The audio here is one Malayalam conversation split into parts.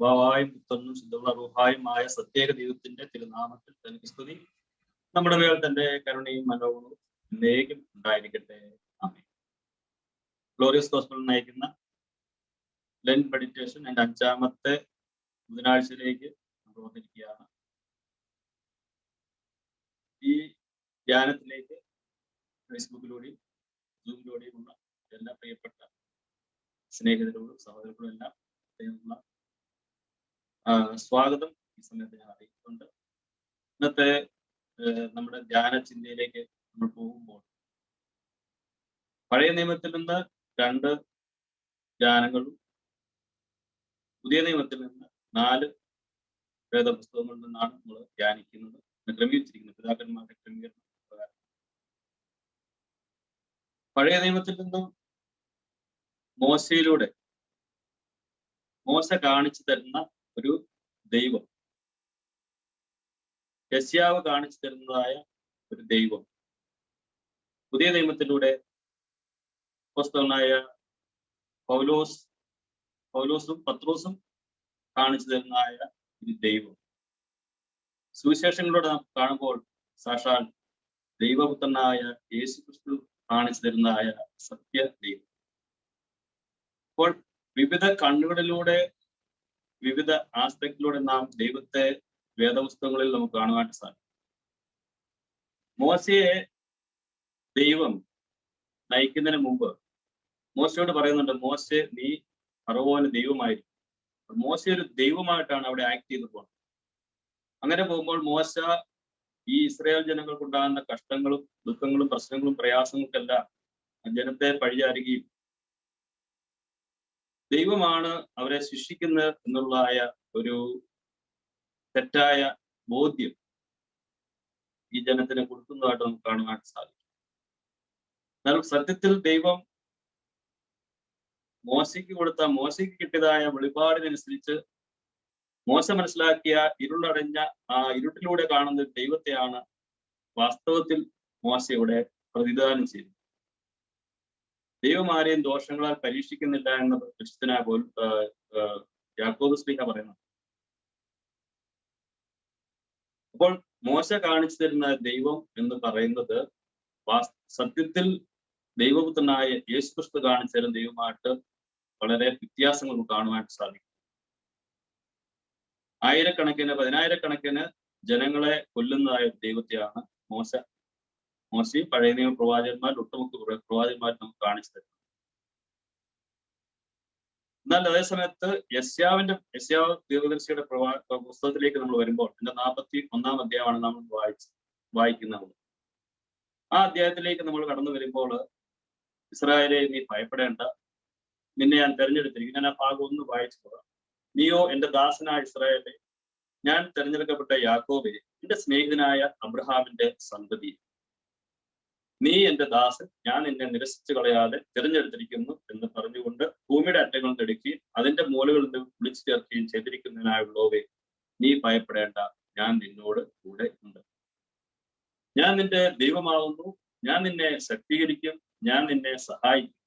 ഭാവായും പുത്രനും ശുദ്ധമുള്ള റൂഹായുമായ സത്യേക ദൈവത്തിന്റെ തിരുനാമത്തിൽ തനിക്ക് സ്തുതി. നമ്മുടെ മേൽ തന്റെ കരുണയും മനോഗുണവും എന്നേക്കും ഉണ്ടായിരിക്കട്ടെ. ആമേ ഗ്ലോറിയസ് ഗോസ്പൽ നയിക്കുന്ന ലെൻ മെഡിറ്റേഷൻ എന്റെ അഞ്ചാമത്തെ ബുധനാഴ്ചയിലേക്ക് നമ്മൾ വന്നിരിക്കുകയാണ്. ഈ ധ്യാനത്തിലേക്ക് ഫേസ്ബുക്കിലൂടെയും സൂമിലൂടെയുമുള്ള എല്ലാ പ്രിയപ്പെട്ട സ്നേഹിതരോടും സഹോദരങ്ങളും എല്ലാം സ്വാഗതം ഈ സമയത്ത് ഞാൻ അറിയിക്കുന്നുണ്ട് ഇന്നത്തെ നമ്മുടെ ധ്യാന ചിന്തയിലേക്ക് നമ്മൾ പോകുമ്പോൾ പഴയ നിയമത്തിൽ നിന്ന് രണ്ട് ധ്യാനങ്ങളും പുതിയ നിയമത്തിൽ നിന്ന് നാല് വേദപുസ്തകങ്ങളിൽ നിന്നാണ് നമ്മൾ ധ്യാനിക്കുന്നത്. ക്രമീകരിച്ചിരിക്കുന്നത് പിതാക്കന്മാരുടെ ക്രമീകരണം പഴയ നിയമത്തിൽ നിന്നും മോശയിലൂടെ മോശ കാണിച്ചു തരുന്ന ഒരു ദൈവം. യസ്യാവ് കാണിച്ചു തരുന്നതായ ഒരു ദൈവം. പുതിയ നിയമത്തിലൂടെ പുസ്തകനായ പൗലോസ് പൗലോസും പത്രോസും കാണിച്ചു തരുന്നതായ ഒരു ദൈവം. സുവിശേഷങ്ങളിലൂടെ നാം കാണുമ്പോൾ സാക്ഷാൽ ദൈവപുത്രനായ യേശു ക്രിസ്തു കാണിച്ചു തരുന്നതായ സത്യ ദൈവം. അപ്പോൾ വിവിധ കണ്ണുകളിലൂടെ വിവിധ ആസ്പെക്റ്റിലൂടെ നാം ദൈവത്തെ വേദപുസ്തകങ്ങളിൽ നമുക്ക് കാണുവാനായിട്ട് സാധിക്കും. മോശയെ ദൈവം നയിക്കുന്നതിന് മുമ്പ് മോശയോട് പറയുന്നുണ്ട് മോശ നീ അറുപോലെ ദൈവമായിരിക്കും. മോശ ഒരു ദൈവമായിട്ടാണ് അവിടെ ആക്ട് ചെയ്തു പോകുന്നത്. അങ്ങനെ പോകുമ്പോൾ മോശ ഈ ഇസ്രായേൽ ജനങ്ങൾക്കുണ്ടാകുന്ന കഷ്ടങ്ങളും ദുഃഖങ്ങളും പ്രശ്നങ്ങളും പ്രയാസങ്ങൾക്കെല്ലാം ജനത്തെ പഴിചാരുകയും ദൈവമാണ് അവരെ ശിക്ഷിക്കുന്നത് എന്നുള്ളതായ ഒരു തെറ്റായ ബോധ്യം ഈ ജനത്തിന് കൊടുക്കുന്നതായിട്ട് നമുക്ക് കാണുവാൻ സാധിക്കും. എന്നാൽ സത്യത്തിൽ ദൈവം മോശയ്ക്ക് കൊടുത്ത മോശയ്ക്ക് കിട്ടിയതായ വെളിപാടിനനുസരിച്ച് മോശ മനസ്സിലാക്കിയ ഇരുളടഞ്ഞ ആ ഇരുട്ടിലൂടെ കാണുന്ന ദൈവത്തെയാണ് വാസ്തവത്തിൽ മോശയുടെ പ്രതിദാനം ചെയ്തത് ദൈവം ആരെയും ദോഷങ്ങളാൽ പരീക്ഷിക്കുന്നില്ല എന്ന പ്രശ്നത്തിനാ പോൽ യാക്കോബ് സ്ലീഹ പറയുന്നത് അപ്പോൾ മോശ കാണിച്ചു തരുന്ന ദൈവം എന്ന് പറയുന്നത് സത്യത്തിൽ ദൈവപുത്രനായ യേശുക്രിസ്തു കാണിച്ചു തരുന്ന ദൈവമായിട്ട് വളരെ വ്യത്യാസങ്ങൾ കാണുവാനായിട്ട് സാധിക്കും. ആയിരക്കണക്കിന് പതിനായിരക്കണക്കിന് ജനങ്ങളെ കൊല്ലുന്നതായ ദൈവത്തെയാണ് മോശ മോശയും പഴയ നിയമ പ്രവാചകന്മാർ ഒട്ടുമുക്ക പ്രവാചകന്മാർ നമുക്ക് കാണിച്ചു തരുന്നത് എന്നാൽ അതേ സമയത്ത് യസ്യാവിന്റെ യസ്യാവ് ദീർഘദർശിയുടെ പ്രവാ പുസ്തകത്തിലേക്ക് നമ്മൾ വരുമ്പോൾ എന്റെ നാൽപ്പത്തി ഒന്നാം അധ്യായമാണ് നമ്മൾ വായിച്ച് വായിക്കുന്നത്. ആ അധ്യായത്തിലേക്ക് നമ്മൾ കടന്നു വരുമ്പോൾ ഇസ്രായേലെ നീ ഭയപ്പെടേണ്ട. നിന്നെ ഞാൻ തെരഞ്ഞെടുത്തിരിക്കും ഞാൻ ആ ഭാഗം ഒന്ന് വായിച്ചു പോകാം. നീയോ എന്റെ ദാസനായ ഇസ്രായേലെ ഞാൻ തെരഞ്ഞെടുക്കപ്പെട്ട യാക്കോബെ എന്റെ സ്നേഹിതനായ അബ്രഹാമിന്റെ സന്തതി. നീ എന്റെ ദാസൻ ഞാൻ നിന്നെ നിരസിച്ചു കളയാതെ തിരഞ്ഞെടുത്തിരിക്കുന്നു എന്ന് പറഞ്ഞുകൊണ്ട് ഭൂമിയുടെ അറ്റങ്ങൾ തെടുക്കുകയും അതിന്റെ മൂലകളിൽ നിന്ന് വിളിച്ചു ചേർക്കുകയും ചെയ്തിരിക്കുന്നതിനായുള്ളവേ നീ ഭയപ്പെടേണ്ട ഞാൻ നിന്നോട് കൂടെ ഉണ്ട്. ഞാൻ നിന്റെ ദൈവമാവുന്നു ഞാൻ നിന്നെ ശക്തീകരിക്കും ഞാൻ നിന്നെ സഹായിക്കും.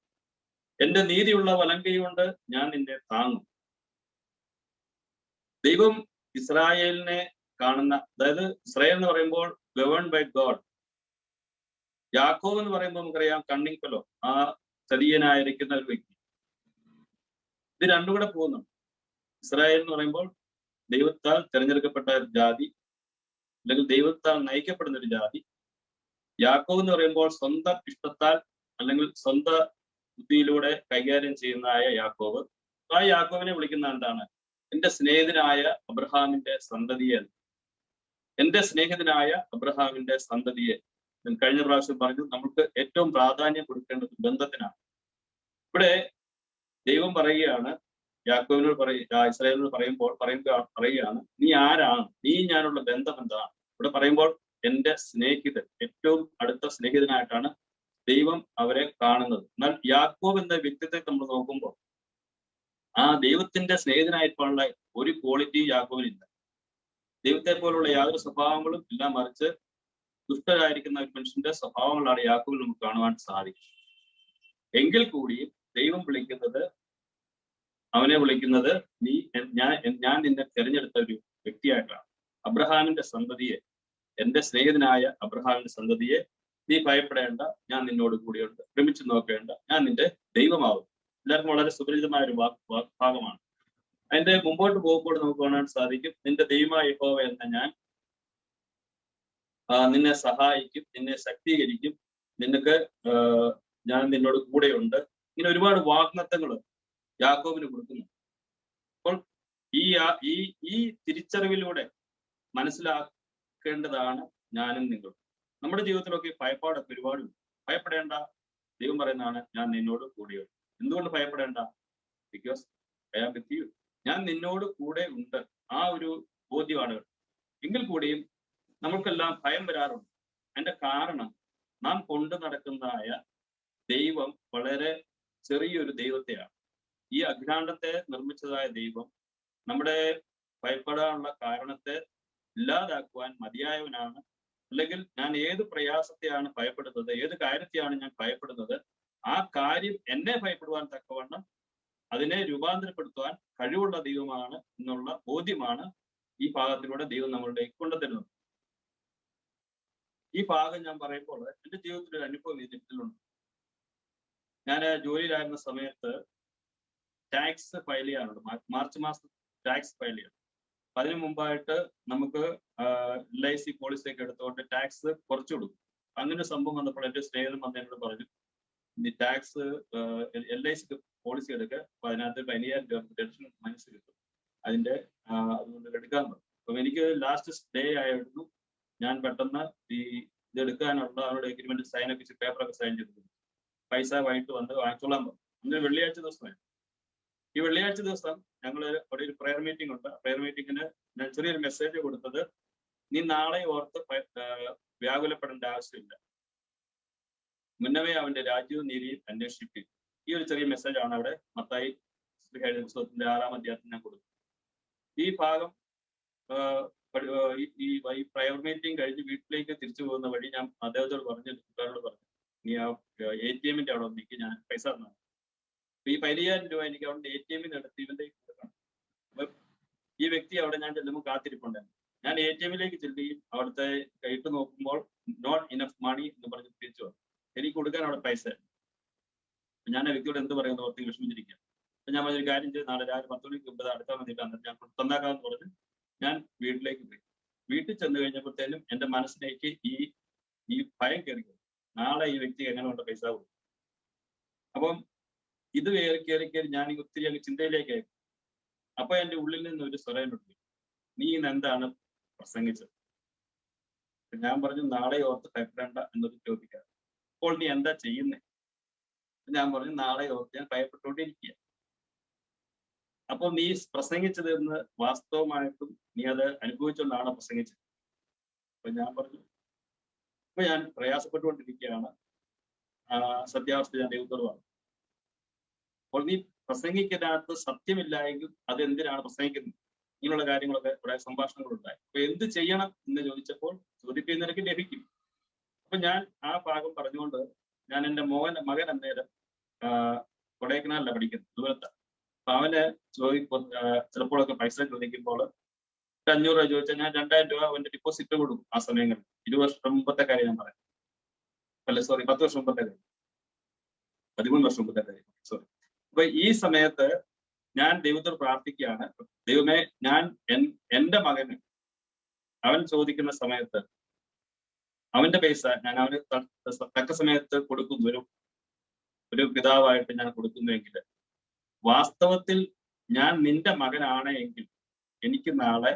എന്റെ നീതിയുള്ള വലങ്കൈ കൊണ്ട് ഞാൻ നിന്നെ താങ്ങും. ദൈവം ഇസ്രായേലിനെ കാണുന്ന അതായത് ഇസ്രായേൽ എന്ന് പറയുമ്പോൾ ഗവേൺ ബൈ ഗോഡ് യാക്കോവ് എന്ന് പറയുമ്പോൾ നമുക്കറിയാം കണ്ണിങ് ആ ചതിയനായിരിക്കുന്ന ഒരു വ്യക്തി. ഇത് രണ്ടും കൂടെ പോകുന്നുണ്ട്. ഇസ്രായേൽ എന്ന് പറയുമ്പോൾ ദൈവത്താൽ തിരഞ്ഞെടുക്കപ്പെട്ട ഒരു ജാതി അല്ലെങ്കിൽ ദൈവത്താൽ നയിക്കപ്പെടുന്ന ഒരു ജാതി. യാക്കോവ് എന്ന് പറയുമ്പോൾ സ്വന്തം ഇഷ്ടത്താൽ അല്ലെങ്കിൽ സ്വന്തം ബുദ്ധിയിലൂടെ കൈകാര്യം ചെയ്യുന്നതായ യാക്കോവ്. ആ യാക്കോവിനെ വിളിക്കുന്ന എന്താണ് എന്റെ സ്നേഹിതനായ അബ്രഹാമിന്റെ സന്തതിയെ എന്റെ സ്നേഹിതനായ അബ്രഹാമിന്റെ സന്തതിയെ കഴിഞ്ഞ പ്രാവശ്യം പറഞ്ഞു നമുക്ക് ഏറ്റവും പ്രാധാന്യം കൊടുക്കേണ്ടത് ബന്ധത്തിനാണ്. ഇവിടെ ദൈവം പറയുകയാണ് യാക്കോവിനോട് പറയ ഇസ്രായേലിനോട് പറയുമ്പോൾ പറയുക പറയുകയാണ് നീ ആരാണ്? നീ ഞാനുള്ള ബന്ധം എന്താണ്? ഇവിടെ പറയുമ്പോൾ എന്റെ സ്നേഹിതൻ ഏറ്റവും അടുത്ത സ്നേഹിതനായിട്ടാണ് ദൈവം അവരെ കാണുന്നത്. എന്നാൽ യാക്കോബ് എന്ന വ്യക്തിത്വത്തെ നമ്മൾ നോക്കുമ്പോൾ ആ ദൈവത്തിന്റെ സ്നേഹിതനായിട്ടുള്ള ഒരു ക്വാളിറ്റി യാക്കോവിനില്ല ദൈവത്തെ പോലുള്ള യാതൊരു സ്വഭാവങ്ങളും എല്ലാം മറിച്ച് ദുഷ്ടരായിരിക്കുന്ന ഒരു മനുഷ്യന്റെ സ്വഭാവങ്ങളാണ് യാക്കോവിൽ നമുക്ക് കാണുവാൻ സാധിക്കും. എങ്കിൽ കൂടി ദൈവം വിളിക്കുന്നത് അവനെ വിളിക്കുന്നത് നീ ഞാൻ ഞാൻ നിന്നെ തിരഞ്ഞെടുത്ത ഒരു വ്യക്തിയായിട്ടാണ്. അബ്രഹാമിന്റെ സന്തതിയെ എന്റെ സ്നേഹിതനായ അബ്രഹാമിന്റെ സന്തതിയെ നീ ഭയപ്പെടേണ്ട ഞാൻ നിന്നോട് കൂടിയുണ്ട്. ഭ്രമിച്ചു നോക്കേണ്ട ഞാൻ നിന്റെ ദൈവമാവും. എല്ലാവർക്കും വളരെ സുപരിചിതമായ ഒരു ഭാഗമാണ്. അതിന്റെ മുമ്പോട്ട് പോകുമ്പോൾ നമുക്ക് കാണാൻ സാധിക്കും നിന്റെ ദൈവമായ യഹോവ എന്ന ഞാൻ നിന്നെ സഹായിക്കും നിന്നെ ശക്തീകരിക്കും നിനക്ക് ഞാൻ നിന്നോട് കൂടെയുണ്ട്. ഇങ്ങനെ ഒരുപാട് വാഗ്നത്തങ്ങൾ യാക്കോബിന് കൊടുക്കുന്നു. അപ്പോൾ ഈ ഈ ഈ തിരിച്ചറിവിലൂടെ മനസ്സിലാക്കേണ്ടതാണ് ഞാനും നിങ്ങളും. നമ്മുടെ ജീവിതത്തിലൊക്കെ ഭയപ്പാടൊക്കെ ഒരുപാട്. ഭയപ്പെടേണ്ട. ദൈവം പറയുന്നതാണ് ഞാൻ നിന്നോട് കൂടെയുണ്ട്. എന്തുകൊണ്ട് ഭയപ്പെടേണ്ട? Because I am with you ഞാൻ നിന്നോട് കൂടെ ഉണ്ട്. ആ ഒരു ബോധ്യമാണ്. എങ്കിൽ കൂടിയും നമുക്കെല്ലാം ഭയം വരാറുണ്ട്. അതിന്റെ കാരണം നാം കൊണ്ടു നടക്കുന്നതായ ദൈവം വളരെ ചെറിയൊരു ദൈവത്തെയാണ്. ഈ അഖിലാണ്ടത്തെ നിർമ്മിച്ചതായ ദൈവം നമ്മുടെ ഭയപ്പെടാനുള്ള കാരണത്തെ ഇല്ലാതാക്കുവാൻ മതിയായവനാണ്. അല്ലെങ്കിൽ ഞാൻ ഏത് പ്രയാസത്തെയാണ് ഭയപ്പെടുന്നത് ഏത് കാര്യത്തെയാണ് ഞാൻ ഭയപ്പെടുന്നത് ആ കാര്യം എന്നെ ഭയപ്പെടുവാൻ തക്കവണ്ണം അതിനെ രൂപാന്തരപ്പെടുത്തുവാൻ കഴിവുള്ള ദൈവമാണ് എന്നുള്ള ബോധ്യമാണ് ഈ ഭാഗത്തിലൂടെ ദൈവം നമ്മളുടെ കൊണ്ടുതരുന്നത് ഈ ഭാഗം ഞാൻ പറയുമ്പോൾ എന്റെ ജീവിതത്തിൽ ഒരു അനുഭവം ഇതിലുണ്ട് ഞാൻ ജോലിയിലായിരുന്ന സമയത്ത് ടാക്സ് ഫയൽ ചെയ്യാറുണ്ട്. മാർച്ച് മാസം ടാക്സ് ഫയൽ ചെയ്യണം അതിനു മുമ്പായിട്ട് നമുക്ക് എൽ ഐ സി പോളിസി ഒക്കെ എടുത്തുകൊണ്ട് ടാക്സ് കുറച്ചു കൊടുക്കും. അങ്ങനെ സംഭവം വന്നപ്പോൾ എന്റെ സ്നേഹിതൻ വന്ന് എന്നോട് പറഞ്ഞു നീ tax L I C policy എടുക്കുക അപ്പൊ അതിനകത്ത് പതിനയ്യായിരം രൂപ ടെൻഷൻ മനസ്സിൽ കിട്ടും. അതിന്റെ അതുകൊണ്ട് എടുക്കാൻ പറഞ്ഞു. അപ്പൊ എനിക്ക് ലാസ്റ്റ് ഡേ ആയിരുന്നു. ഞാൻ പെട്ടെന്ന് ഈ ഇത് എടുക്കാനുള്ള അവരുടെ എഗ്രിമെന്റ് സൈൻ ഒക്കെ പേപ്പറൊക്കെ സൈൻ ചെയ്തു പൈസ വൈകിട്ട് വന്ന് വാങ്ങിച്ചോളാൻ പറഞ്ഞു. ഇന്ന് വെള്ളിയാഴ്ച ദിവസമായിരുന്നു ഈ വെള്ളിയാഴ്ച ദിവസം ഞങ്ങൾ അവിടെ ഒരു പ്രയർ മീറ്റിംഗ് ഉണ്ട്. പ്രയർ മീറ്റിംഗിന് ഞാൻ ചെറിയൊരു മെസ്സേജ് കൊടുത്തത് നീ നാളെ ഓർത്ത് വ്യാകുലപ്പെടേണ്ട ആവശ്യമില്ല. മുന്നമേ അവന്റെ രാജ്യവും നീതിയും അന്വേഷിക്കും ഈ ഒരു ചെറിയ മെസ്സേജ് ആണ് അവിടെ മത്തായി പുസ്തകത്തിന്റെ ആറാം അധ്യായത്തിൽ ഞാൻ കൊടുത്തത്. ഈ ഭാഗം പ്രയർ മീറ്റിംഗ് കഴിഞ്ഞ് വീട്ടിലേക്ക് തിരിച്ചു പോകുന്ന വഴി ഞാൻ അദ്ദേഹത്തോട് പറഞ്ഞു കൂട്ടുകാരോട് പറഞ്ഞു നീ ആ എ ടി എമ്മിന്റെ അവിടെ നിൽക്ക് ഞാൻ പൈസ തന്നു അപ്പൊ ഈ പതിനയ്യായിരം രൂപ എനിക്ക് അവിടെ എ ടി എമ്മിന് എടുത്ത് ഇവന്റെ ഈ വ്യക്തി അവിടെ ഞാൻ ചെല്ലുമ്പോൾ കാത്തിരിപ്പുണ്ടായിരുന്നു ഞാൻ എ ടി എമ്മിലേക്ക് ചെല്ലുകയും അവിടുത്തെ കൈട്ട് നോക്കുമ്പോൾ നോട്ട് ഇനഫ് മണി എന്ന് പറഞ്ഞ് തിരിച്ചു വന്നു. എനിക്ക് കൊടുക്കാൻ അവിടെ പൈസ ഞാൻ ആ വ്യക്തിയോട് എന്ത് പറയുന്നു ഓർത്തി വിഷമിച്ചിരിക്കുക അപ്പൊ ഞാൻ പറഞ്ഞൊരു കാര്യം ചെയ്ത്. നാളെ രാവിലെ പത്ത് മണിക്ക് മുമ്പ് അടുത്താൽ വന്നിട്ട് അന്നേരം ഞാൻ തന്നാക്കാന്ന് പറഞ്ഞ് ഞാൻ വീട്ടിലേക്ക് പോയി. വീട്ടിൽ ചെന്ന് കഴിഞ്ഞപ്പോഴത്തേനും എന്റെ മനസ്സിലേക്ക് ഈ ഈ ഭയം കയറി നാളെ ഈ വ്യക്തി എങ്ങനെ കൊണ്ട് പൈസ കൊടുക്കും അപ്പം ഇത് കയറി കയറി കയറി ഞാൻ ഒത്തിരി അങ്ങ് ചിന്തയിലേക്കായി. അപ്പൊ എന്റെ ഉള്ളിൽ നിന്ന് ഒരു സ്വരം സ്വരമുണ്ട്. നീ ഇന്ന് എന്താണ് പ്രസംഗിച്ചത്? ഞാൻ പറഞ്ഞു നാളെ ഓർത്ത് ഭയപ്പെടേണ്ട എന്നൊരു ചോദിക്കാം അപ്പോൾ നീ എന്താ ചെയ്യുന്നേ? ഞാൻ പറഞ്ഞു നാളെ ഓർത്ത് ഞാൻ ഭയപ്പെട്ടുകൊണ്ടിരിക്കുക അപ്പൊ നീ പ്രസംഗിച്ചത് എന്ന് വാസ്തവമായിട്ടും നീ അത് അനുഭവിച്ചുകൊണ്ടാണ് പ്രസംഗിച്ചത്. അപ്പൊ ഞാൻ പറഞ്ഞു ഇപ്പൊ ഞാൻ പ്രയാസപ്പെട്ടുകൊണ്ടിരിക്കുകയാണ്. സത്യാവസ്ഥ ഞാൻ ദൈവത്തോട് പറഞ്ഞു. അപ്പോൾ നീ പ്രസംഗിക്കുന്നതിനകത്ത് സത്യമില്ല എങ്കിൽ അത് എന്തിനാണ് പ്രസംഗിക്കുന്നത്? ഇങ്ങനെയുള്ള കാര്യങ്ങളൊക്കെ കുറെ സംഭാഷണങ്ങൾ ഉണ്ടായി അപ്പൊ എന്ത് ചെയ്യണം എന്ന് ചോദിച്ചപ്പോൾ ചോദിക്കുന്നതിനൊക്കെ ലഭിക്കും. അപ്പൊ ഞാൻ ആ ഭാഗം പറഞ്ഞുകൊണ്ട് ഞാൻ എന്റെ മോൻ മകൻ അന്നേരം കൊടൈക്കനാലിലാണ് പഠിക്കുന്നത് ദൂരത്താണ് അപ്പൊ അവന് ചോദിക്കും ചിലപ്പോഴൊക്കെ പൈസ ചോദിക്കുമ്പോൾ അഞ്ഞൂറ് രൂപ ചോദിച്ചാൽ ഞാൻ രണ്ടായിരം രൂപ അവന്റെ ഡിപ്പോസിറ്റ് കൊടുക്കും ആ സമയങ്ങളിൽ. ഇരുപത് വർഷം മുമ്പത്തെ കാര്യം ഞാൻ പറയാം. അല്ല സോറി പത്ത് വർഷം മുമ്പത്തെ കാര്യം. പതിമൂന്ന് വർഷം മുമ്പത്തെ കാര്യം. സോറി അപ്പൊ ഈ സമയത്ത് ഞാൻ ദൈവത്തോട് പ്രാർത്ഥിക്കുകയാണ്. ദൈവമേ ഞാൻ എന്റെ മകന് അവൻ ചോദിക്കുന്ന സമയത്ത് അവന്റെ പൈസ ഞാൻ അവന് തക്ക സമയത്ത് കൊടുക്കുന്നു. ഒരു ഒരു പിതാവായിട്ട് ഞാൻ കൊടുക്കുന്നുവെങ്കിൽ വാസ്തവത്തിൽ ഞാൻ നിന്റെ മകനാണ് എങ്കിൽ എനിക്ക് നാളെ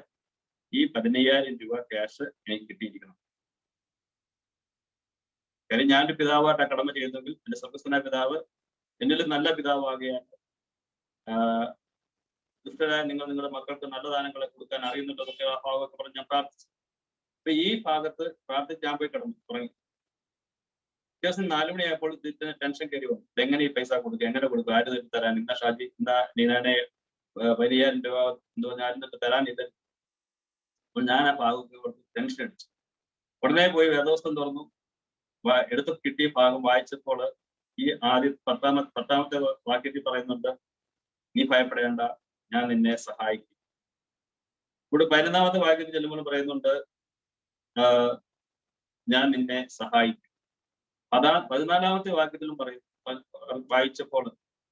ഈ പതിനയ്യായിരം രൂപ ക്യാഷ് എനിക്ക് കിട്ടിയിരിക്കണം. കാര്യം ഞാനൊരു പിതാവായിട്ട് ആ കടമ ചെയ്യുന്നെങ്കിൽ എന്റെ സ്വർഗസ്വനായ പിതാവ് എന്നിലും നല്ല പിതാവാകുകയാണ് ആഹ് ദുഷ്ടരായ നിങ്ങൾ നിങ്ങളുടെ മക്കൾക്ക് നല്ല ദാനങ്ങളെ കൊടുക്കാൻ അറിയുന്നുണ്ടെന്നൊക്കെ ആ ഭാഗമൊക്കെ പറഞ്ഞ് ഞാൻ പ്രാർത്ഥിച്ചു. അപ്പൊ ഈ ഭാഗത്ത് പ്രാർത്ഥിച്ച് ഞാൻ പോയി കിടന്നു തുടങ്ങി അത്യാവശ്യം നാലുമണിയായപ്പോൾ ഇതിന് ടെൻഷൻ കയറി വന്നു. എങ്ങനെ ഈ പൈസ കൊടുക്കുക എങ്ങനെ കൊടുക്കും ആര് തരും തരാൻ ഇന്ന ഷാജി ഇന്ന നീനാനെ വലിയ രൂപ എന്തോ തൊട്ട് തരാൻ ഇത് അപ്പോൾ ഞാൻ ആ ഭാഗത്ത് കുറച്ച് ടെൻഷൻ അടിച്ചു. ഉടനെ പോയി വേദോസ്തം തുറന്നു. എടുത്ത് കിട്ടിയ ഭാഗം വായിച്ചപ്പോൾ ഈ ആദ്യ പത്താമത്തെ പത്താമത്തെ വാക്യത്തിൽ പറയുന്നുണ്ട് നീ ഭയപ്പെടേണ്ട ഞാൻ നിന്നെ സഹായിക്കും. ഇവിടെ പതിനൊന്നാമത്തെ വാക്യത്തിൽ ചെല്ലുമ്പോൾ പറയുന്നുണ്ട് ഞാൻ നിന്നെ സഹായിക്കും. അതാ പതിനാലാമത്തെ വാക്യത്തിലും പറയും വായിച്ചപ്പോൾ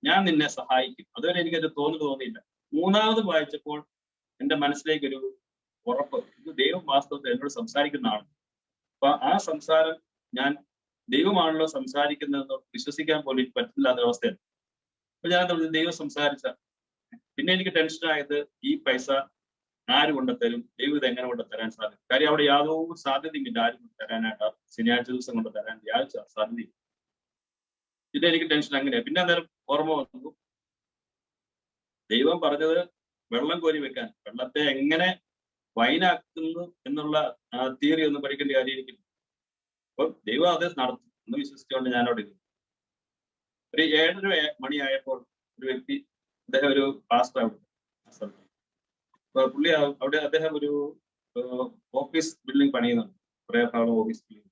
ഞാൻ നിന്നെ സഹായിക്കും. അതുവരെ എനിക്കത് തോന്നി തോന്നിയില്ല. മൂന്നാമത് വായിച്ചപ്പോൾ എന്റെ മനസ്സിലേക്ക് ഒരു ഉറപ്പ്. ഇത് ദൈവം വാസ്തവത്തിൽ എന്നോട് സംസാരിക്കുന്നതാണ്. അപ്പൊ ആ സംസാരം ഞാൻ ദൈവമാണല്ലോ സംസാരിക്കുന്നതെന്ന് വിശ്വസിക്കാൻ പോലും എനിക്ക് പറ്റില്ലാത്ത അവസ്ഥയാണ്. അപ്പൊ ഞാൻ ദൈവം സംസാരിച്ച. പിന്നെ എനിക്ക് ടെൻഷൻ ആയത് ഈ പൈസ ആര് കൊണ്ടുത്തരും ദൈവം ഇത് എങ്ങനെ കൊണ്ട് തരാൻ സാധിക്കും? കാര്യം അവിടെ യാതൊരു സാധ്യതയുമില്ല ആരും തരാനായിട്ട് ശനിയാഴ്ച ദിവസം കൊണ്ട് തരാൻ വ്യാഴ്ച സാധ്യതയില്ല പിന്നെ എനിക്ക് ടെൻഷൻ അങ്ങനെയാണ് പിന്നെ അന്നേരം ഓർമ്മ വന്നു. ദൈവം പറഞ്ഞത് വെള്ളം കോരി വെക്കാൻ. വെള്ളത്തെ എങ്ങനെ വൈനാക്കുന്നു എന്നുള്ള തിയറി ഒന്നും പഠിക്കേണ്ട കാര്യം എനിക്കില്ല അപ്പൊ ദൈവം അത് നടത്തും എന്ന് വിശ്വസിച്ചുകൊണ്ട് ഞാൻ ഇരുന്നു ഒരു ഏഴര മണിയായപ്പോൾ ഒരു വ്യക്തി അദ്ദേഹം ഒരു പാസ്റ്റർ അവിടെ അപ്പൊ പുള്ളി അവിടെ അദ്ദേഹം ഒരു ഓഫീസ് ബിൽഡിംഗ് പണിയുന്നുണ്ട്. കുറെ കാലം ഓഫീസ് ബിൽഡിംഗ്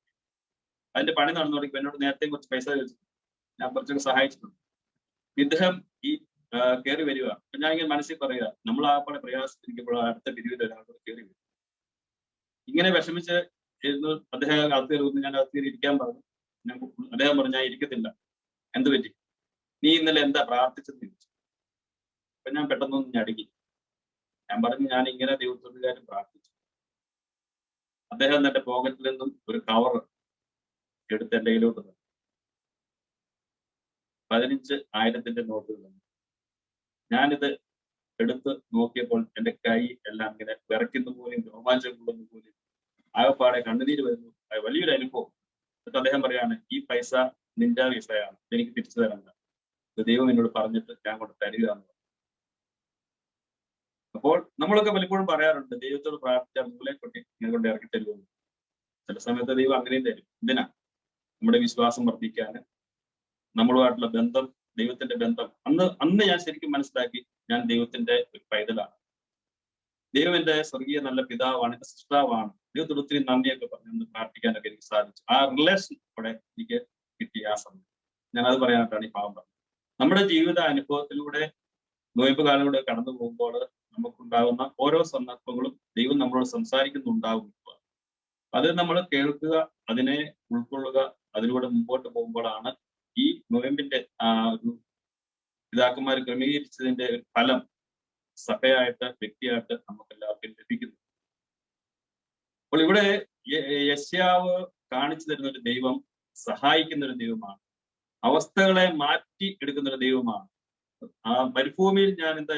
അതിന്റെ പണി നടന്നു നടന്നുകൊണ്ടിരിക്കും എന്നോട് നേരത്തെ കുറച്ച് പൈസ ചോദിച്ചു. ഞാൻ കുറച്ചൊക്കെ സഹായിച്ചിട്ടുണ്ട്. ഇദ്ദേഹം കയറി വരിക ഞാൻ ഇങ്ങനെ മനസ്സിൽ പറയുക നമ്മൾ ആ പോലെ പ്രയാസത്തിരിക്കുമ്പോൾ അടുത്ത പിരിവിൽ ഒരാളോട് കയറി വരും. ഇങ്ങനെ വിഷമിച്ച് ഇരുന്ന് അദ്ദേഹം അകത്ത് കയറി ഞാൻ അകത്ത് കയറി ഇരിക്കാൻ പറഞ്ഞു. ഞാൻ അദ്ദേഹം പറഞ്ഞു ഞാൻ ഇരിക്കത്തില്ല. എന്ത് പറ്റി? നീ ഇന്നലെ എന്താ പ്രാർത്ഥിച്ചെന്ന് ചോദിച്ചു. അപ്പൊ ഞാൻ പെട്ടെന്നൊന്ന് ഞടുക്കി. ഞാൻ പറഞ്ഞു ഞാൻ ഇങ്ങനെ ദൈവത്തോട് കാര്യം പ്രാർത്ഥിച്ചു. അദ്ദേഹം തന്റെ പോക്കറ്റിൽ നിന്നും ഒരു കവർ എടുത്ത് എന്റെ കയ്യിലോട്ട് തന്നു. പതിനഞ്ച് ആയിരത്തിന്റെ നോട്ടുകൾ തന്നു. ഞാനിത് എടുത്ത് നോക്കിയപ്പോൾ എന്റെ കൈ എല്ലാം ഇങ്ങനെ വിറയ്ക്കുന്ന പോലെയും രോമാഞ്ചം കൊള്ളുന്ന പോലെയും ആകപ്പാടെ കണ്ണുനീര് വരുന്നു. വലിയൊരു അനുഭവം. എന്നിട്ട് അദ്ദേഹം പറയാണ് ഈ പൈസ നിന്റെ പൈസയാണ് എനിക്ക് തിരിച്ചു തരണ്ട. ദൈവം എന്നോട് പറഞ്ഞിട്ട് ഞാൻ കൊണ്ട് തരിക. അപ്പോൾ നമ്മളൊക്കെ പലപ്പോഴും പറയാറുണ്ട് ദൈവത്തോട് പ്രാർത്ഥിച്ചാൽ മൂലെ കൊട്ടി ഇങ്ങനെ കൊണ്ട് ഇറക്കി തരുമെന്ന് ചില സമയത്ത് ദൈവം അങ്ങനെയും തരും. എന്തിനാ? നമ്മുടെ വിശ്വാസം വർദ്ധിക്കാന് നമ്മളുമായിട്ടുള്ള ബന്ധം ദൈവത്തിന്റെ ബന്ധം. അന്ന് അന്ന് ഞാൻ ശരിക്കും മനസ്സിലാക്കി ഞാൻ ദൈവത്തിന്റെ ഒരു പൈതലാണ്. ദൈവം എന്റെ സ്വർഗീയ നല്ല പിതാവാണ് എന്റെ സൃഷ്ടാവാണ്. ദൈവത്തോട് ഒത്തിരി നന്ദിയൊക്കെ പറഞ്ഞു പ്രാർത്ഥിക്കാനൊക്കെ എനിക്ക് സാധിച്ചു. ആ റിലേഷൻ അവിടെ എനിക്ക് കിട്ടിയ ആ സമയം. ഞാൻ അത് പറയാനായിട്ടാണ് ഈ പാവം പറഞ്ഞത്. നമ്മുടെ ജീവിത അനുഭവത്തിലൂടെ നോയമ്പ് കാലൂടെ കടന്നു പോകുമ്പോൾ നമുക്കുണ്ടാകുന്ന ഓരോ സന്ദർഭങ്ങളും ദൈവം നമ്മളോട് സംസാരിക്കുന്നുണ്ടാകും അത് നമ്മൾ കേൾക്കുക അതിനെ ഉൾക്കൊള്ളുക അതിലൂടെ മുമ്പോട്ട് പോകുമ്പോഴാണ് ഈ നോയമ്പിന്റെ ആ ഒരു പിതാക്കന്മാർ ക്രമീകരിച്ചതിന്റെ ഒരു ഫലം സഭയായിട്ട് വ്യക്തിയായിട്ട് നമുക്ക് എല്ലാവർക്കും ലഭിക്കുന്നു. അപ്പോൾ ഇവിടെ യശ്യാവ് കാണിച്ചു തരുന്ന ഒരു ദൈവം സഹായിക്കുന്ന ഒരു ദൈവമാണ്. അവസ്ഥകളെ മാറ്റി എടുക്കുന്ന ഒരു ദൈവമാണ്. ആ മരുഭൂമിയിൽ ഞാൻ എന്താ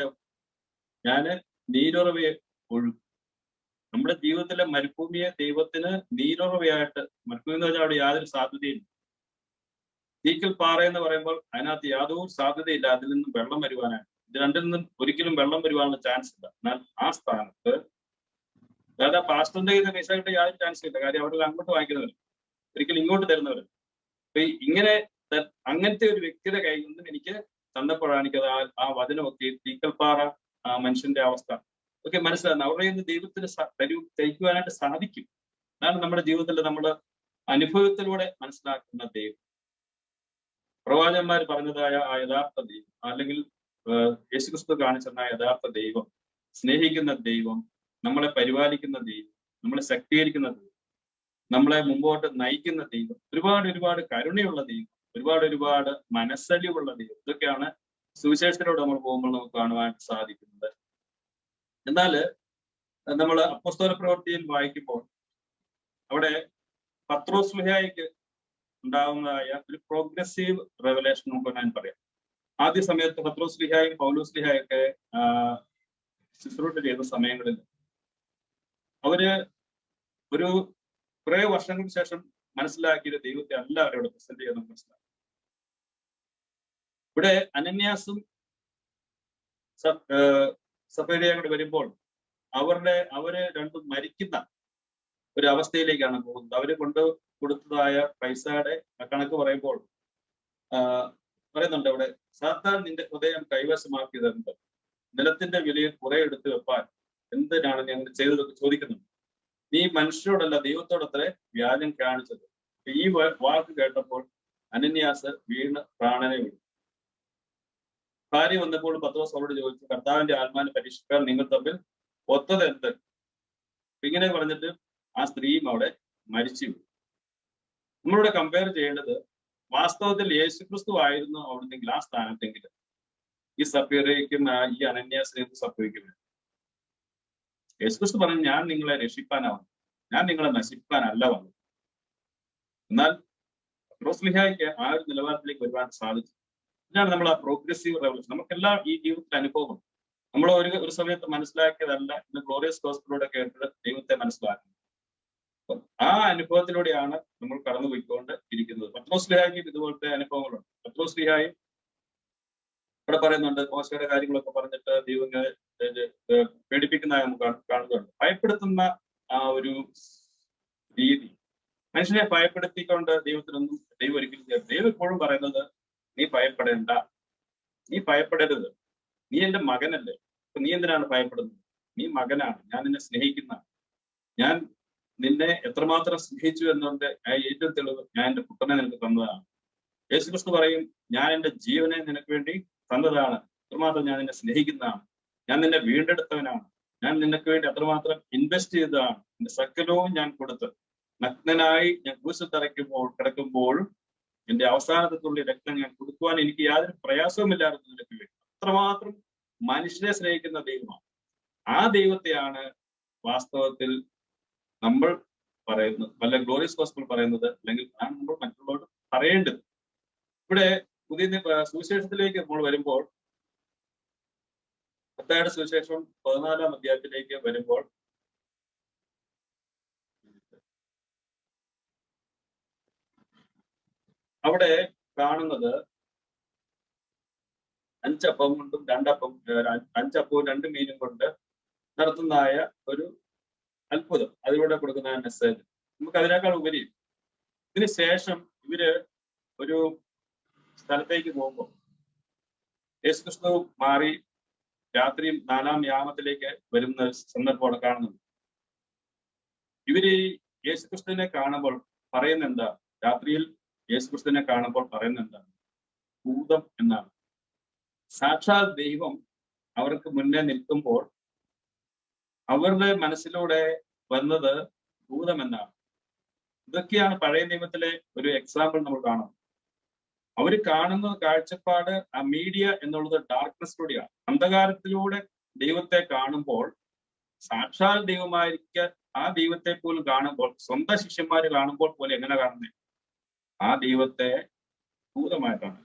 ഞാൻ നീരുറവയെ ഒഴുകും. നമ്മുടെ ജീവിതത്തിലെ മരുഭൂമിയെ ദൈവത്തിന് നീരുറവയായിട്ട് മരുഭൂമി എന്ന് പറഞ്ഞാൽ അവിടെ യാതൊരു സാധ്യതയില്ല തീക്കൽ പാറ എന്ന് പറയുമ്പോൾ അതിനകത്ത് യാതൊരു സാധ്യതയില്ല അതിൽ നിന്നും വെള്ളം വരുവാനായിട്ട് ഇത് രണ്ടിൽ നിന്നും ഒരിക്കലും വെള്ളം വരുവാനുള്ള ചാൻസ് ഇല്ല. എന്നാൽ ആ സ്ഥാനത്ത് അതായത് പാസ്റ്ററിന്റെ പൈസ കിട്ടാൻ യാതൊരു ചാൻസ് ഇല്ല. കാര്യം അവിടെ അങ്ങോട്ട് വാങ്ങിക്കുന്നവർ ഒരിക്കലും ഇങ്ങോട്ട് തരുന്നവർ അപ്പൊ ഇങ്ങനെ അങ്ങനത്തെ ഒരു വ്യക്തിയുടെ കയ്യിൽ നിന്നും എനിക്ക് തന്നപ്പോഴാണ് എനിക്കത് ആ ആ വചനമൊക്കെ തീക്കൽപ്പാറ ആ മനുഷ്യന്റെ അവസ്ഥ. ഒക്കെ മനസ്സിലാകുന്നത് അവരുടെ നിന്ന് ദൈവത്തിന് തയ്ക്കുവാനായിട്ട് സാധിക്കും. അതാണ് നമ്മുടെ ജീവിതത്തിൽ നമ്മൾ അനുഭവത്തിലൂടെ മനസ്സിലാക്കുന്ന ദൈവം. പ്രവാചകന്മാർ പറഞ്ഞതായ ആ യഥാർത്ഥ ദൈവം അല്ലെങ്കിൽ യേശുക്രിസ്തു കാണിച്ചെന്ന യഥാർത്ഥ ദൈവം സ്നേഹിക്കുന്ന ദൈവം നമ്മളെ പരിപാലിക്കുന്ന ദൈവം നമ്മളെ ശക്തീകരിക്കുന്ന ദൈവം നമ്മളെ മുമ്പോട്ട് നയിക്കുന്ന ദൈവം ഒരുപാട് ഒരുപാട് കരുണയുള്ള ദൈവം ഒരുപാട് ഒരുപാട് മനസ്സലിവുള്ള ദൈവം ഇതൊക്കെയാണ് സുവിശേഷത്തിലൂടെ നമ്മൾ പോകുമ്പോൾ നമുക്ക് കാണുവാനായിട്ട് സാധിക്കുന്നത്. എന്നാൽ നമ്മൾ അപ്പസ്തോല പ്രവൃത്തിയിൽ വായിക്കുമ്പോൾ അവിടെ പത്രോസ് ലിഹായിക്ക് ഉണ്ടാകുന്നതായ ഒരു പ്രോഗ്രസീവ് റെവലേഷൻ നമുക്ക് ഞാൻ പറയാം. ആദ്യ സമയത്ത് പത്രോസ് ലിഹായും പൗലോസ് ലിഹായൊക്കെ ശുശ്രൂഷ ചെയ്ത സമയങ്ങളിൽ അവർ ഒരു കുറെ വർഷങ്ങൾക്ക് ശേഷം മനസ്സിലാക്കിയ ദൈവത്തെ അല്ല അവരോട് പ്രസന്റ് ചെയ്യുന്ന മനസ്സിലാക്കി. ഇവിടെ അനന്യാസും സഫേരിയ വരുമ്പോൾ അവരുടെ അവർ രണ്ടും മരിക്കുന്ന ഒരു അവസ്ഥയിലേക്കാണ് പോകുന്നത്. അവരെ കൊണ്ട് കൊടുത്തതായ പൈസയുടെ കണക്ക് പറയുമ്പോൾ പറയുന്നുണ്ട് അവിടെ സാത്താൻ നിന്റെ ഹൃദയം കൈവശമാക്കിയതെന്ത് നിലത്തിന്റെ വിലയിൽ കുറെ എടുത്ത് വെപ്പാൻ എന്തിനാണ് ഞങ്ങൾ ചെയ്തതൊക്കെ ചോദിക്കുന്നുണ്ട്. നീ മനുഷ്യരോടല്ല ദൈവത്തോടത്രേ വ്യാജം കാണിച്ചത്. ഈ വാക്ക് കേട്ടപ്പോൾ അനന്യാസ് വീണ് പ്രാണനെ വിട്ടു. ഭാര്യ വന്നപ്പോൾ പത്രോസ് അവരോട് ചോദിച്ചു കർത്താവിന്റെ ആത്മാവിനെ പരീക്ഷിക്കാൻ നിങ്ങൾ തമ്മിൽ ഒത്തത് എന്ത് ഇങ്ങനെ പറഞ്ഞിട്ട് ആ സ്ത്രീയും അവിടെ മരിച്ചു. നമ്മളിവിടെ കമ്പയർ ചെയ്യേണ്ടത് വാസ്തവത്തിൽ യേശുക്രിസ്തു ആയിരുന്നു അവിടുന്നെങ്കിൽ ആ സ്ഥാനത്തെങ്കിൽ. ഈ സഫീറയ്ക്കും ഈ അനന്യാസിനും സംഭവിക്കുന്നത്. യേശുക്രിസ്തു പറഞ്ഞു ഞാൻ നിങ്ങളെ രക്ഷിക്കാനാണ് ഞാൻ നിങ്ങളെ നശിപ്പാനല്ല വന്നു എന്നാൽ പത്രോസ്ലിഹായിക്ക് ആ ഒരു നിലവാരത്തിലേക്ക് വരുവാൻ സാധിച്ചു. ഇതാണ് നമ്മൾ ആ പ്രോഗ്രസീവ് റെവല്യൂഷൻ നമുക്കെല്ലാം ഈ ജീവിതത്തിൽ അനുഭവം. നമ്മൾ ഒരു ഒരു സമയത്ത് മനസ്സിലാക്കിയതല്ല ഇന്ന് ഗ്ലോറിയസ് ഗോസ്പിലൂടെ കേട്ടിട്ട് ദൈവത്തെ മനസ്സിലാക്കുന്നത് അപ്പം ആ അനുഭവത്തിലൂടെയാണ് നമ്മൾ കടന്നുപോയിക്കൊണ്ട് ഇരിക്കുന്നത്. പത്രോസ്ലിഹായിക്കും ഇതുപോലത്തെ അനുഭവങ്ങളുണ്ട്. പത്രോസ്ലിഹായും ഇവിടെ പറയുന്നുണ്ട് മോശയുടെ കാര്യങ്ങളൊക്കെ പറഞ്ഞിട്ട് ദൈവം ഇങ്ങനെ ഇത് ഇത് പേടിപ്പിക്കുന്നതായി നമുക്ക് കാണുന്നുണ്ട്. ഭയപ്പെടുത്തുന്ന ആ ഒരു രീതി. മനുഷ്യനെ ഭയപ്പെടുത്തിക്കൊണ്ട് ദൈവത്തിനൊന്നും ദൈവം ഒരിക്കലും. ദൈവം എപ്പോഴും പറയുന്നത് നീ ഭയപ്പെടേണ്ട. നീ ഭയപ്പെടരുത്. നീ എന്റെ മകനല്ലേ. അപ്പൊ നീ എന്തിനാണ് ഭയപ്പെടുന്നത്? നീ മകനാണ്. ഞാൻ നിന്നെ സ്നേഹിക്കുന്ന ഞാൻ നിന്നെ എത്രമാത്രം സ്നേഹിച്ചു എന്നതിന്റെ ഏറ്റവും തെളിവ് ഞാൻ എന്റെ പുത്രനെ നിനക്ക് തന്നതാണ്. യേശുക്രിസ്തു പറയും ഞാൻ എന്റെ ജീവനെ നിനക്ക് വേണ്ടി തന്നതാണ്. എത്രമാത്രം ഞാൻ നിന്നെ സ്നേഹിക്കുന്നതാണ്. ഞാൻ നിന്നെ വീണ്ടെടുത്തവനാണ്. ഞാൻ നിനക്ക് വേണ്ടി അത്രമാത്രം ഇൻവെസ്റ്റ് ചെയ്തതാണ്. എന്റെ സകലവും ഞാൻ കൊടുത്ത്. നഗ്നനായി ഞാൻ ക്രൂശിൽ തറയ്ക്കുമ്പോൾ കിടക്കുമ്പോൾ എന്റെ അവസാനത്തെ തുള്ളി രക്തം ഞാൻ കൊടുക്കുവാൻ എനിക്ക് യാതൊരു പ്രയാസവുമില്ലായിരുന്നു നിനക്ക് വേണ്ടി. അത്രമാത്രം മനുഷ്യനെ സ്നേഹിക്കുന്ന ദൈവമാണ്. ആ ദൈവത്തെയാണ് വാസ്തവത്തിൽ നമ്മൾ പറയുന്നത് വല്ല ഗ്ലോറിയസ് ഗോസ്പൽ പറയുന്നത് അല്ലെങ്കിൽ ആണ് നമ്മൾ മറ്റുള്ളവരോട് പറയേണ്ടത്. ഇവിടെ പുതിയ സുവിശേഷത്തിലേക്ക് നമ്മൾ വരുമ്പോൾ മത്തായുടെ സുവിശേഷം പതിനാലാം അധ്യായത്തിലേക്ക് വരുമ്പോൾ അവിടെ കാണുന്നത് അഞ്ചപ്പം കൊണ്ടും രണ്ടപ്പം അഞ്ചപ്പവും രണ്ട് മീനും കൊണ്ട് നടത്തുന്നതായ ഒരു അത്ഭുതം. അതിലൂടെ കൊടുക്കുന്ന മെസ്സേജ് നമുക്ക് അതിനേക്കാൾ ഉപരി ഇതിന് ശേഷം ഇവർ ഒരു സ്ഥലത്തേക്ക് പോകുമ്പോൾ യേശുക്രിസ്തു മാറി രാത്രിയും നാലാം യാമത്തിലേക്ക് വരുന്ന സന്ദർഭമാണ് കാണുന്നുണ്ട്. ഇവർ യേശുക്രിസ്തുവിനെ കാണുമ്പോൾ പറയുന്ന എന്താ രാത്രിയിൽ യേശുക്രിസ്തുവിനെ കാണുമ്പോൾ പറയുന്ന എന്താണ് ഭൂതം എന്നാണ്. സാക്ഷാൽ ദൈവം അവർക്ക് മുന്നേ നിൽക്കുമ്പോൾ അവരുടെ മനസ്സിലൂടെ വന്നത് ഭൂതം എന്നാണ് ഇതൊക്കെയാണ് പഴയ നിയമത്തിലെ ഒരു എക്സാമ്പിൾ നമ്മൾ കാണുന്നത്. അവർ കാണുന്ന കാഴ്ചപ്പാട് ആ മീഡിയ എന്നുള്ളത് ഡാർക്ക്നെസ്സിലൂടെയാണ് അന്ധകാരത്തിലൂടെ ദൈവത്തെ കാണുമ്പോൾ സാക്ഷാൽ ദൈവമായിരിക്ക ആ ദൈവത്തെ പോലും കാണുമ്പോൾ സ്വന്തം ശിഷ്യന്മാര് കാണുമ്പോൾ പോലും എങ്ങനെ കാണുന്നത് ആ ദൈവത്തെ ഭൂതമായിട്ടാണ്.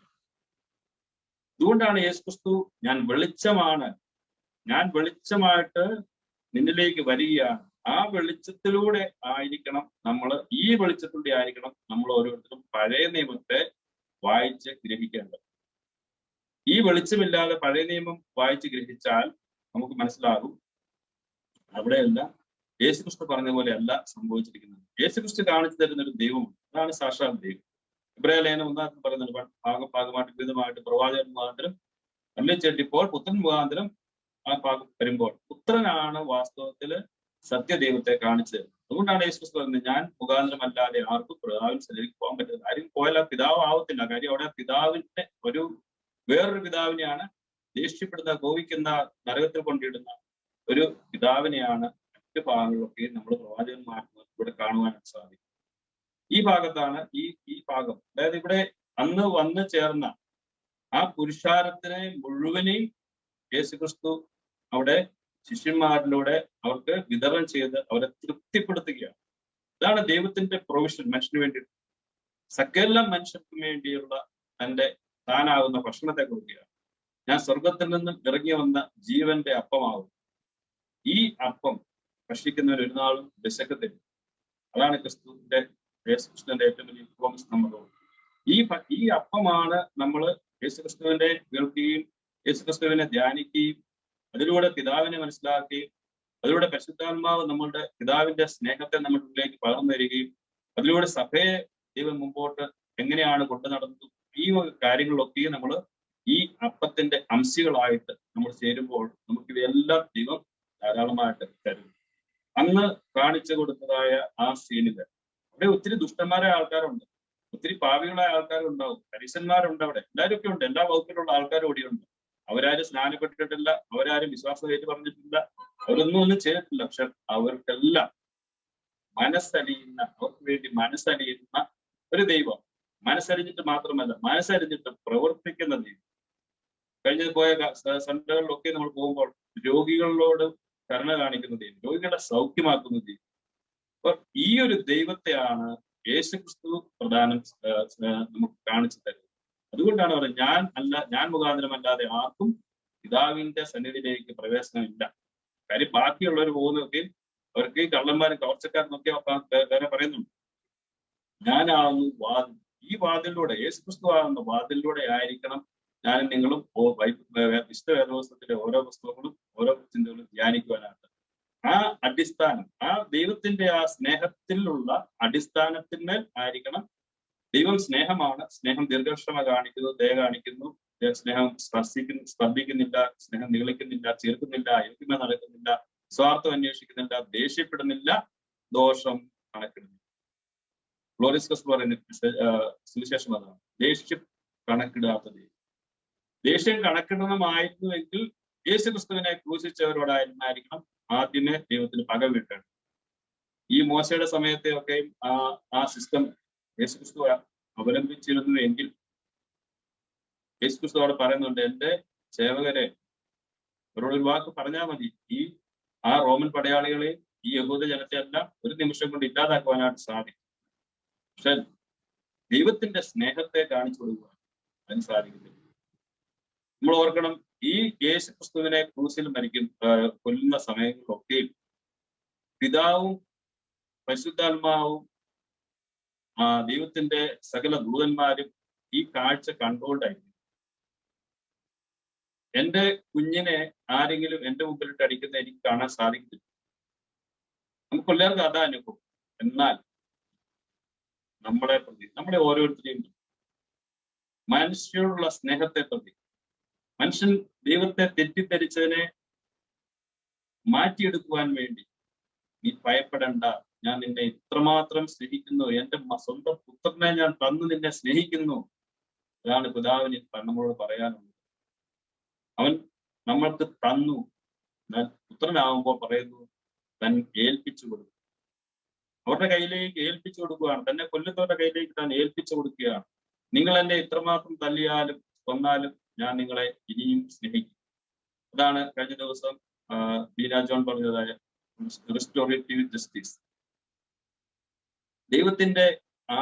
അതുകൊണ്ടാണ് യേശുക്രിസ്തു ഞാൻ വെളിച്ചമാണ് ഞാൻ വെളിച്ചമായിട്ട് നിന്നിലേക്ക് വരികയാണ്. ആ വെളിച്ചത്തിലൂടെ ആയിരിക്കണം നമ്മൾ ഈ വെളിച്ചത്തിലൂടെ ആയിരിക്കണം നമ്മൾ ഓരോരുത്തരും പഴയ നിയമത്തെ വായിച്ച് ഗ്രഹിക്കേണ്ടത്. ഈ വെളിച്ചമില്ലാതെ പഴയ നിയമം വായിച്ച് ഗ്രഹിച്ചാൽ നമുക്ക് മനസ്സിലാകും അവിടെയല്ല യേശുക്രിസ്തു പറഞ്ഞ പോലെയല്ല സംഭവിച്ചിരിക്കുന്നത്. യേശുക്രിസ്തു കാണിച്ചു തരുന്ന ഒരു ദൈവമുണ്ട്. അതാണ് സാക്ഷാൽ ദൈവം. ഇബ്രാഹിം ഒന്നാമത്തെ ഒന്നാമത് പറയുന്നുണ്ട് ഭാഗം ഭാഗമായിട്ട് വിധമായിട്ട് പ്രവാചകൻ മുഖാന്തരം അല്ലെ ചേട്ടിപ്പോൾ പുത്രൻ മുഖാന്തരം ആ ഭാഗം വരുമ്പോൾ. പുത്രനാണ് വാസ്തവത്തിൽ സത്യദൈവത്തെ കാണിച്ചത് അതുകൊണ്ടാണ് യേശുക്രിസ്തു പറഞ്ഞത് ഞാൻ മുഖാന്തരമല്ലാതെ ആർക്കും പിതാവിന് സന്നിധിക്ക് പോകാൻ പറ്റില്ല. ആരും പോയാൽ പിതാവ് ആവത്തില്ല. കാര്യം അവിടെ പിതാവിന്റെ ഒരു വേറൊരു പിതാവിനെയാണ് ദേഷ്യപ്പെടുന്ന കോപിക്കുന്ന നരകത്തിൽ കൊണ്ടിടുന്ന ഒരു പിതാവിനെയാണ് മറ്റു ഭാഗങ്ങളിലൊക്കെ നമ്മൾ പ്രവാചകന്മാർക്ക് ഇവിടെ കാണുവാനായിട്ട് സാധിക്കും. ഈ ഭാഗത്താണ് ഈ ഈ ഭാഗം. അതായത് ഇവിടെ അന്ന് വന്ന് ചേർന്ന ആ പുരുഷാരത്തിനെ മുഴുവനെയും യേശുക്രിസ്തു അവിടെ ശിഷ്യന്മാരിലൂടെ അവർക്ക് വിതരണം ചെയ്ത് അവരെ തൃപ്തിപ്പെടുത്തുകയാണ്. ഇതാണ് ദൈവത്തിന്റെ പ്രൊവിഷൻ മനുഷ്യന് വേണ്ടി സകല മനുഷ്യർക്കും വേണ്ടിയുള്ള തന്റെ താനാകുന്ന ഭക്ഷണത്തെ കുറിക്കുകയാണ് ഞാൻ സ്വർഗത്തിൽ നിന്നും ഇറങ്ങി വന്ന ജീവന്റെ അപ്പമാകും ഈ അപ്പം ഭക്ഷിക്കുന്നവർ ഒരു നാളും വിശക്കത്തില്ല. അതാണ് ക്രിസ്തുവിന്റെ യേശുകൃഷ്ണന്റെ ഏറ്റവും വലിയ പ്രോമിസ് നമ്മളോട് ഈ ഈ അപ്പമാണ് നമ്മൾ യേശുക്രിസ്തുവിന്റെ കേൾക്കുകയും യേശുക്രിസ്തുവിനെ ധ്യാനിക്കുകയും അതിലൂടെ പിതാവിനെ മനസ്സിലാക്കുകയും അതിലൂടെ പരിശുദ്ധാത്മാവ് നമ്മളുടെ പിതാവിന്റെ സ്നേഹത്തെ നമ്മുടെ ഉള്ളിലേക്ക് പകർന്നു തരികയും അതിലൂടെ സഭയെ ദൈവം മുമ്പോട്ട് എങ്ങനെയാണ് കൊണ്ടു നടന്നത് ഈ കാര്യങ്ങളൊക്കെയും നമ്മൾ ഈ അപ്പത്തിന്റെ അംശികളായിട്ട് നമ്മൾ ചേരുമ്പോൾ നമുക്ക് ഇതെല്ലാം ദൈവം ധാരാളമായിട്ട് തരും. അന്ന് കാണിച്ചു കൊടുത്തതായ ആ സീനിൽ അവിടെ ഒത്തിരി ദുഷ്ടന്മാരായ ആൾക്കാരുണ്ട്. ഒത്തിരി പാവികളായ ആൾക്കാരുണ്ടാവും. പരീശന്മാരുണ്ട് അവിടെ. എല്ലാവരും ഒക്കെ ഉണ്ട്. എല്ലാ വകുപ്പിലുള്ള ആൾക്കാരും ഇവിടെയുണ്ട് അവരാരും സ്നാനപ്പെട്ടിട്ടില്ല അവരാരും വിശ്വാസം ഏറ്റു പറഞ്ഞിട്ടില്ല അവരൊന്നും ഒന്നും ചെയ്തിട്ടില്ല പക്ഷെ അവർക്കെല്ലാം മനസ്സലിയുന്ന അവർക്ക് വേണ്ടി മനസ്സലിയുന്ന ഒരു ദൈവം. മനസ്സരിഞ്ഞിട്ട് മാത്രമല്ല മനസ്സരിഞ്ഞിട്ട് പ്രവർത്തിക്കുന്ന ദൈവം. കഴിഞ്ഞ പോയ സെന്ററുകളിലൊക്കെ നമ്മൾ പോകുമ്പോൾ രോഗികളോട് കരുണ കാണിക്കുന്ന ദൈവം രോഗികളെ സൗഖ്യമാക്കുന്ന ദൈവം. അപ്പൊ ഈ ഒരു ദൈവത്തെയാണ് യേശുക്രിസ്തു പ്രധാനം നമുക്ക് കാണിച്ചു തരുന്നത്. അതുകൊണ്ടാണ് പറയുന്നത് ഞാൻ അല്ല ഞാൻ മുഖാന്തരമല്ലാതെ ആർക്കും പിതാവിന്റെ സന്നിധിയിലേക്ക് പ്രവേശനമില്ല. കാര്യം ബാക്കിയുള്ളവർ പോകുന്നതൊക്കെ അവർക്ക് കള്ളന്മാരും കവർച്ചക്കാരനൊക്കെ വേറെ പറയുന്നുണ്ട്. ഞാനാവുന്നു വാതിൽ. ഈ വാതിലിലൂടെ യേശുക്രിസ്തു ആകുന്ന വാതിലൂടെ ആയിരിക്കണം ഞാനും നിങ്ങളും വിശുദ്ധ വേദപുസ്തകത്തിലെ ഓരോ പുസ്തകങ്ങളും ഓരോ ചിന്തകളും ധ്യാനിക്കുവാനായിട്ട്. ആ അടിസ്ഥാനം ആ ദൈവത്തിന്റെ ആ സ്നേഹത്തിലുള്ള അടിസ്ഥാനത്തിന്മേൽ ആയിരിക്കണം ദൈവം സ്നേഹമാണ്. സ്നേഹം ദീർഘക്ഷമ കാണിക്കുന്നു ദയ കാണിക്കുന്നു. സ്നേഹം സ്പർശിക്കുന്നു സ്പർദ്ധിക്കുന്നില്ല സ്നേഹം നീളിക്കുന്നില്ല ചേർക്കുന്നില്ല യോഗ്യമ നടക്കുന്നില്ല സ്വാർത്ഥം അന്വേഷിക്കുന്നില്ല ദേഷ്യപ്പെടുന്നില്ല ദോഷം കണക്കിടുന്നില്ല. പറയുന്ന സുവിശേഷം അതാണ്. ദേഷ്യം കണക്കിടാത്ത ദൈവം. ദേഷ്യം കണക്കിടണമായിരുന്നുവെങ്കിൽ യേശു ക്രിസ്തുവിനെ ക്രൂശിച്ചവരോടായിരുന്നായിരിക്കണം ആദ്യമേ ദൈവത്തിന് പക ഈ മോശയുടെ സമയത്തെ ഒക്കെയും ആ ആ സിസ്റ്റം യേശു ക്രിസ്തു അവലംബിച്ചിരുന്നു എങ്കിൽ യേശുക്രിസ്തു അവിടെ പറയുന്നുണ്ട് എന്റെ സേവകരെ അവരോട് ഒരു വാക്ക് പറഞ്ഞാൽ മതി. ഈ ആ റോമൻ പടയാളികളെ ഈ യഹൂദ ജനത്തെ എല്ലാം ഒരു നിമിഷം കൊണ്ട് ഇല്ലാതാക്കുവാനായിട്ട് സാധിക്കും. പക്ഷെ ദൈവത്തിന്റെ സ്നേഹത്തെ കാണിച്ചു കൊടുക്കുവാൻ അതിന് സാധിക്കുന്നില്ല. നമ്മൾ ഓർക്കണം ഈ യേശു ക്രിസ്തുവിനെ ക്രൂസിൽ മരിക്കും കൊല്ലുന്ന സമയങ്ങളിലൊക്കെയും പിതാവും പരിശുദ്ധാത്മാവും ആ ദൈവത്തിന്റെ സകല ദൂതന്മാരും ഈ കാഴ്ച കണ്ടുകൊണ്ടായിരിക്കും എന്റെ കുഞ്ഞിനെ ആരെങ്കിലും എന്റെ മുമ്പിലിട്ട് അടിക്കുന്ന എനിക്ക് കാണാൻ സാധിക്കില്ല നമുക്ക് എല്ലാവർക്കും അതാ അനുഭവം. എന്നാൽ നമ്മളെ പ്രതി നമ്മളെ ഓരോരുത്തരെയും മനുഷ്യരോടുള്ള സ്നേഹത്തെ പ്രതി മനുഷ്യൻ ദൈവത്തെ തെറ്റിദ്ധരിച്ചതിനെ മാറ്റിയെടുക്കുവാൻ വേണ്ടി നീ ഭയപ്പെടണ്ട. ഞാൻ നിന്നെ ഇത്രമാത്രം സ്നേഹിക്കുന്നു. എന്റെ സ്വന്തം പുത്രനെ ഞാൻ തന്നു നിന്നെ സ്നേഹിക്കുന്നു. അതാണ് പിതാവിന് നമ്മളോട് പറയാനുള്ളത്. അവൻ നമ്മൾക്ക് തന്നു. ഞാൻ പുത്രനാവുമ്പോൾ പറയുന്നു തൻ ഏൽപ്പിച്ചു കൊടുക്കും. അവരുടെ കയ്യിലേക്ക് ഏൽപ്പിച്ചു കൊടുക്കുകയാണ്. തന്നെ കൊല്ലത്തവരുടെ കയ്യിലേക്ക് താൻ ഏൽപ്പിച്ചു കൊടുക്കുകയാണ്. നിങ്ങൾ എന്നെ ഇത്രമാത്രം തല്ലിയാലും കൊന്നാലും ഞാൻ നിങ്ങളെ ഇനിയും സ്നേഹിക്കും. അതാണ് കഴിഞ്ഞ ദിവസം ബീന ജോൺ പറഞ്ഞതായ റിസ്റ്റോറേറ്റീവ് ജസ്റ്റിസ് ദൈവത്തിന്റെ ആ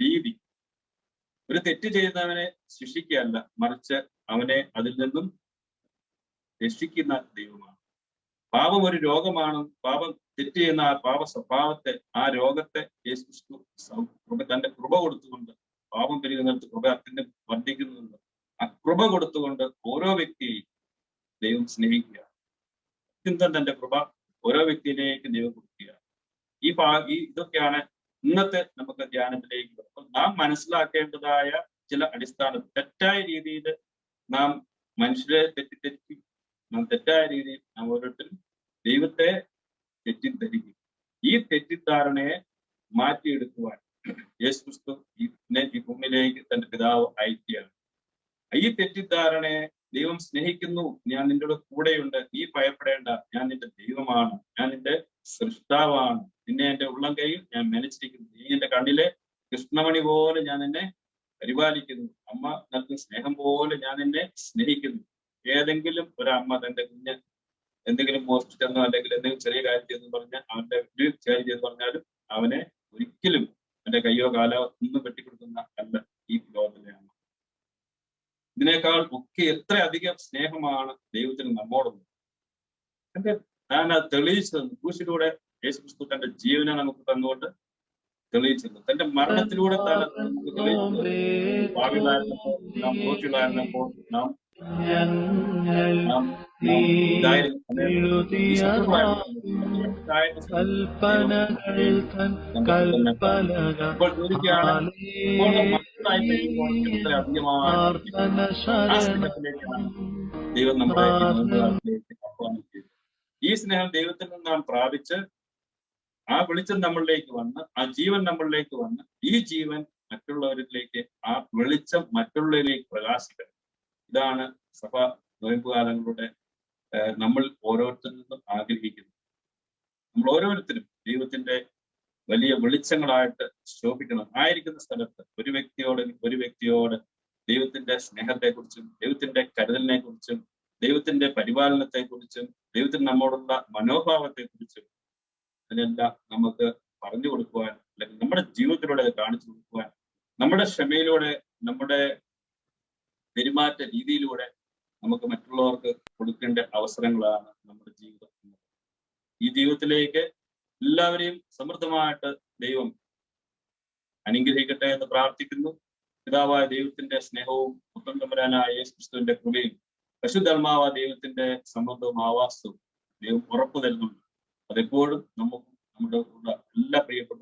രീതി ഒരു തെറ്റ് ചെയ്യുന്നവനെ ശിക്ഷിക്കുകയല്ല മറിച്ച് അവനെ അതിൽ നിന്നും രക്ഷിക്കുന്ന ദൈവമാണ്. പാപം ഒരു രോഗമാണ് പാപം തെറ്റ് ചെയ്യുന്ന ആ പാപ സ്വഭാവത്തെ ആ രോഗത്തെ യേശു തന്റെ കൃപ കൊടുത്തുകൊണ്ട് പാപം പെരുകുന്നിടത്ത് കൃപ അത്യന്തം വർദ്ധിക്കുന്നുണ്ട് ആ കൃപ കൊടുത്തുകൊണ്ട് ഓരോ വ്യക്തിയെയും ദൈവം സ്നേഹിക്കുക അത്യന്തം തന്റെ കൃപ ഓരോ വ്യക്തിയിലേക്ക് ദൈവം കൊടുക്കുക ഈ ഭാഗി ഇതൊക്കെയാണ് ഇന്നത്തെ നമുക്ക് ധ്യാനത്തിലേക്ക് അപ്പം നാം മനസ്സിലാക്കേണ്ടതായ ചില അടിസ്ഥാന തെറ്റായ രീതിയിൽ നാം മനുഷ്യരെ തെറ്റിദ്ധരിക്കും. നാം തെറ്റായ രീതിയിൽ നാം ഓരോരുത്തരും ദൈവത്തെ തെറ്റിദ്ധരിക്കും. ഈ തെറ്റിദ്ധാരണയെ മാറ്റിയെടുക്കുവാൻ യേശു ക്രിസ്തു ഈ ഭൂമിയിലേക്ക് തന്റെ പിതാവ് അയക്കുകയാണ്. ഈ തെറ്റിദ്ധാരണയെ ദൈവം സ്നേഹിക്കുന്നു ഞാൻ നിന്റെ കൂടെയുണ്ട് നീ ഭയപ്പെടേണ്ട ഞാൻ നിന്റെ ദൈവമാണ് ഞാൻ നിന്റെ സൃഷ്ടാവാണ് നിന്നെ എന്റെ ഉള്ളം കൈയിൽ ഞാൻ മെനച്ചിരിക്കുന്നു. നീ എന്റെ കണ്ണിലെ കൃഷ്ണമണി പോലെ ഞാൻ നിന്നെ പരിപാലിക്കുന്നു. അമ്മ നൽകുന്ന സ്നേഹം പോലെ ഞാൻ എന്നെ സ്നേഹിക്കുന്നു. ഏതെങ്കിലും ഒരമ്മ തന്റെ കുഞ്ഞ് എന്തെങ്കിലും മോഷ്ടിച്ചെന്നോ അല്ലെങ്കിൽ എന്തെങ്കിലും ചെറിയ കാര്യം ചെയ്തെന്ന് പറഞ്ഞാൽ അവന്റെ വീട്ടിൽ കാര്യം ചെയ്തെന്ന് പറഞ്ഞാലും അവനെ ഒരിക്കലും അവന്റെ കയ്യോ കാലോ ഒന്നും വെട്ടിക്കൊടുക്കുന്ന അല്ല ഈ ലോകത്തിലെ അമ്മ. ഇതിനേക്കാൾ ഒക്കെ എത്ര അധികം സ്നേഹമാണ് ദൈവത്തിന് നമ്മോടുള്ളത് എന്റെ ഞാൻ തെളിയിച്ചത് ക്രൂശിലൂടെ യേശു ക്രിസ്തു തന്റെ ജീവനെ നമുക്ക് തന്നുകൊണ്ട് തെളിയിച്ചിരുന്നു. തന്റെ മരണത്തിലൂടെ തന്നെ നമുക്ക് ഭാവിയിലായിരുന്നപ്പോൾ നാം നാം കൽപ്പനകൾ ദൈവം നമ്മുടെ ഈ സ്നേഹം ദൈവത്തിൽ നിന്ന് നാം പ്രാപിച്ച് ആ വെളിച്ചം നമ്മളിലേക്ക് വന്ന് ആ ജീവൻ നമ്മളിലേക്ക് വന്ന് ഈ ജീവൻ മറ്റുള്ളവരിലേക്ക് ആ വെളിച്ചം മറ്റുള്ളവരിലേക്ക് പ്രകാശിക്കണം. ഇതാണ് സഭ നോയമ്പുകാലങ്ങളുടെ നമ്മൾ ഓരോരുത്തരിൽ നിന്നും ആഗ്രഹിക്കുന്നത്. നമ്മൾ ഓരോരുത്തരും ദൈവത്തിന്റെ വലിയ വെളിച്ചങ്ങളായിട്ട് ശോഭിക്കണം. ആയിരിക്കുന്ന സ്ഥലത്ത് ഒരു വ്യക്തിയോട് ഒരു വ്യക്തിയോട് ദൈവത്തിന്റെ സ്നേഹത്തെക്കുറിച്ചും ദൈവത്തിന്റെ കരുതലിനെ കുറിച്ചും ദൈവത്തിന്റെ പരിപാലനത്തെ കുറിച്ചും ദൈവത്തിന് നമ്മോടുള്ള മനോഭാവത്തെ കുറിച്ചും അതിനെല്ലാം നമുക്ക് പറഞ്ഞു കൊടുക്കുവാൻ അല്ലെങ്കിൽ നമ്മുടെ ജീവിതത്തിലൂടെ അത് കാണിച്ചു കൊടുക്കുവാൻ നമ്മുടെ ക്ഷമയിലൂടെ നമ്മുടെ പെരുമാറ്റ രീതിയിലൂടെ നമുക്ക് മറ്റുള്ളവർക്ക് കൊടുക്കേണ്ട അവസരങ്ങളാണ് നമ്മുടെ ജീവിതം ഈ ജീവിതത്തിലേക്ക് എല്ലാവരെയും സമൃദ്ധമായിട്ട് ദൈവം അനുഗ്രഹിക്കട്ടെ എന്ന് പ്രാർത്ഥിക്കുന്നു. പിതാവായ ദൈവത്തിന്റെ സ്നേഹവും പുത്രൻ തമ്പരാനായ ക്രിസ്തുവിന്റെ കൃപയും പശുധർമാവ ദൈവത്തിന്റെ സമൃദ്ധവും ആവാസവും ദൈവം ഉറപ്പു തരുന്നുണ്ട് അതെപ്പോഴും നമുക്ക് നമ്മുടെ ഉള്ള എല്ലാ പ്രിയപ്പെട്ട